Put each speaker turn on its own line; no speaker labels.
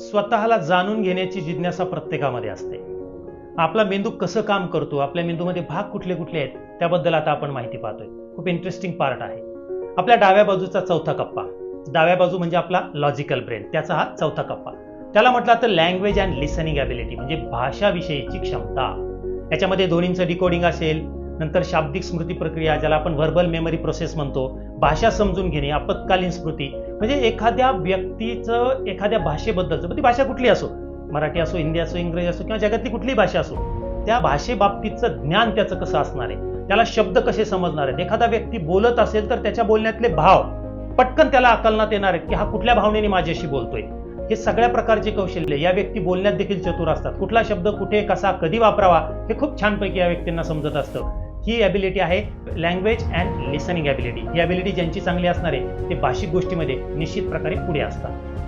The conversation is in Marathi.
स्वतःला जाणून घेण्याची जिज्ञासा प्रत्येकामध्ये असते. आपला मेंदू कसं काम करतो आपल्या मेंदूमध्ये भाग कुठले कुठले आहेत त्याबद्दल आता आपण माहिती पाहतोय. खूप इंटरेस्टिंग पार्ट आहे. आपल्या डाव्या बाजूचा चौथा कप्पा. डाव्या बाजू म्हणजे आपला लॉजिकल ब्रेन त्याचा हा चौथा कप्पा. त्याला म्हटलं तर लँग्वेज अँड लिसनिंग ॲबिलिटी म्हणजे भाषाविषयीची क्षमता. याच्यामध्ये ध्वनींचं डिकोडिंग असेल नंतर शाब्दिक स्मृती प्रक्रिया ज्याला आपण व्हर्बल मेमरी प्रोसेस म्हणतो भाषा समजून घेणे आपत्कालीन स्मृती म्हणजे एखाद्या व्यक्तीचं एखाद्या भाषेबद्दलचं म्हणजे ती भाषा कुठली असो मराठी असो हिंदी असो इंग्रजी असो किंवा जगातली कुठलीही भाषा असो त्या भाषेबाबतीतचं ज्ञान त्याचं कसं असणार आहे? त्याला शब्द कसे समजणार आहेत? एखादा व्यक्ती बोलत असेल तर त्याच्या बोलण्यातले भाव पटकन त्याला आकलनात येणार आहेत की हा कुठल्या भावनेने माझ्याशी बोलतोय? हे सगळ्या प्रकारचे कौशल्य या व्यक्ती बोलण्यात देखील चतुर असतात. कुठला शब्द कुठे कसा कधी वापरावा हे खूप छानपैकी या व्यक्तींना समजत असतं. ही ॲबिलिटी आहे लँग्वेज अँड लिसनिंग ॲबिलिटी ही ॲबिलिटी ज्यांची चांगली असणार आहे ते भाषिक गोष्टीमध्ये निश्चित प्रकारे पुढे असतात.